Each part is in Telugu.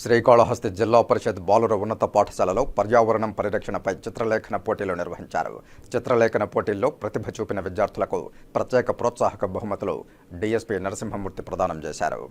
శ్రీకాళహస్తి జిల్లా పరిషత్ బాలుర ఉన్నత పాఠశాలలో పర్యావరణం పరిరక్షణపై చిత్రలేఖన పోటీలు నిర్వహించారు. చిత్రలేఖన పోటీల్లో ప్రతిభ చూపిన విద్యార్థులకు ప్రత్యేక ప్రోత్సాహక బహుమతులు డీఎస్పీ నరసింహమూర్తి ప్రదానం చేశారు.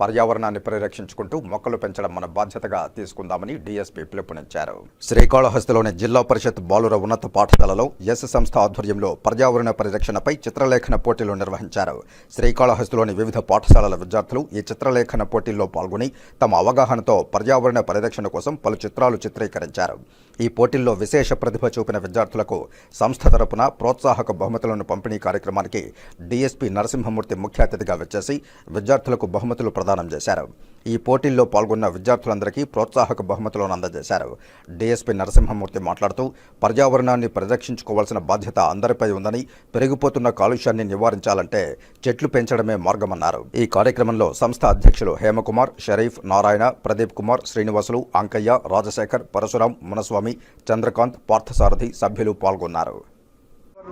పర్యావరణాన్ని పరిరక్షించుకుంటూ మొక్కలు పెంచడం మన బాధ్యతగా తీసుకుందామని డీఎస్పీ పిలుపునిచ్చారు. శ్రీకాళహస్తిలోని జిల్లా పరిషత్ బాలుర ఉన్నత పాఠశాలలో ఎస్ సంస్థ ఆధ్వర్యంలో పర్యావరణ పరిరక్షణపై చిత్రలేఖన పోటీలు నిర్వహించారు. శ్రీకాళహస్తిలోని వివిధ పాఠశాలల విద్యార్థులు ఈ చిత్రలేఖన పోటీల్లో పాల్గొని తమ అవగాహనతో పర్యావరణ పరిరక్షణ కోసం పలు చిత్రాలు చిత్రీకరించారు. ఈ పోటీల్లో విశేష ప్రతిభ చూపిన విద్యార్థులకు సంస్థ తరపున ప్రోత్సాహక బహుమతులను పంపిణీ కార్యక్రమానికి డీఎస్పీ నరసింహమూర్తి ముఖ్య అతిథిగా వచ్చేసి విద్యార్థులకు బహుమతులు ప్రదానం చేశారు. ఈ పోటీల్లో పాల్గొన్న విద్యార్థులందరికీ ప్రోత్సాహక బహుమతులను అందజేశారు. డీఎస్పీ నరసింహమూర్తి మాట్లాడుతూ పర్యావరణాన్ని పరిరక్షించుకోవాల్సిన బాధ్యత అందరిపై ఉందని పెరిగిపోతున్న కాలుష్యాన్ని నివారించాలంటే చెట్లు పెంచడమే మార్గమన్నారు. ఈ కార్యక్రమంలో సంస్థ అధ్యక్షులు హేమకుమార్ షరీఫ్ నారాయణ ప్రదీప్ కుమార్ శ్రీనివాసులు అంకయ్య రాజశేఖర్ పరశురాం మునస్వామి చంద్రకాంత్ పార్థసారథి సభ్యులు పాల్గొన్నారు.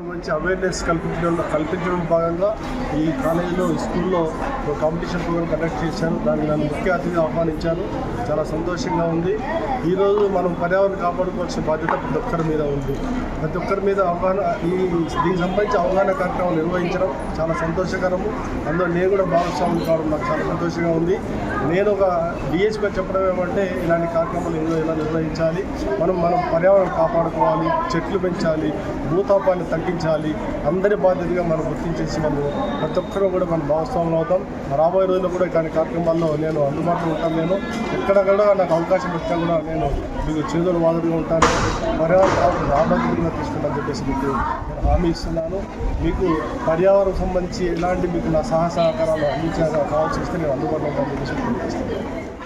మంచి అవేర్నెస్ కల్పించడం కల్పించడం భాగంగా ఈ కాలేజీలో స్కూల్లో ఒక కాంపిటీషన్ ప్రోగ్రామ్ కండక్ట్ చేశాను దాన్ని నన్ను ముఖ్య అతిథి ఆహ్వానించాను చాలా సంతోషంగా ఉంది. ఈరోజు మనం పర్యావరణం కాపాడుకోవాల్సిన బాధ్యత ప్రతి ఒక్కరి మీద ఉంది. ప్రతి ఒక్కరి మీద అవగాహన ఈ దీనికి సంబంధించి అవగాహన కార్యక్రమం నిర్వహించడం చాలా సంతోషకరము. అందులో నేను కూడా భాగస్వామి కావడం నాకు చాలా సంతోషంగా ఉంది. నేను ఒక డిఎస్పీగా చెప్పడం ఏమంటే ఇలాంటి కార్యక్రమాలు ఎన్నో నిర్వహించాలి? మనం మనం పర్యావరణం కాపాడుకోవాలి చెట్లు పెంచాలి భూతాపాన్ని గుర్తించాలి అందరి బాధ్యతగా మనం గుర్తించేసి మనం ప్రతి ఒక్కరూ కూడా మనం భాగస్వాములు అవుతాం. రాబోయే రోజుల్లో కూడా ఇలాంటి కార్యక్రమాల్లో నేను అందుబాటులో ఉంటాను నేను. ఎక్కడెక్కడ నాకు అవకాశం వచ్చినా కూడా నేను మీకు చేదుల వాదనగా ఉంటాను. పర్యావరణ రాబోతుగా తీసుకుంటాను చెప్పేసి మీకు నేను హామీ ఇస్తున్నాను. మీకు పర్యావరణం సంబంధించి ఎలాంటి మీకు నా సహా సహకారాలు అందించాక కావాల్సి వస్తే నేను అందుబాటులో ఉంటాను చెప్పేసి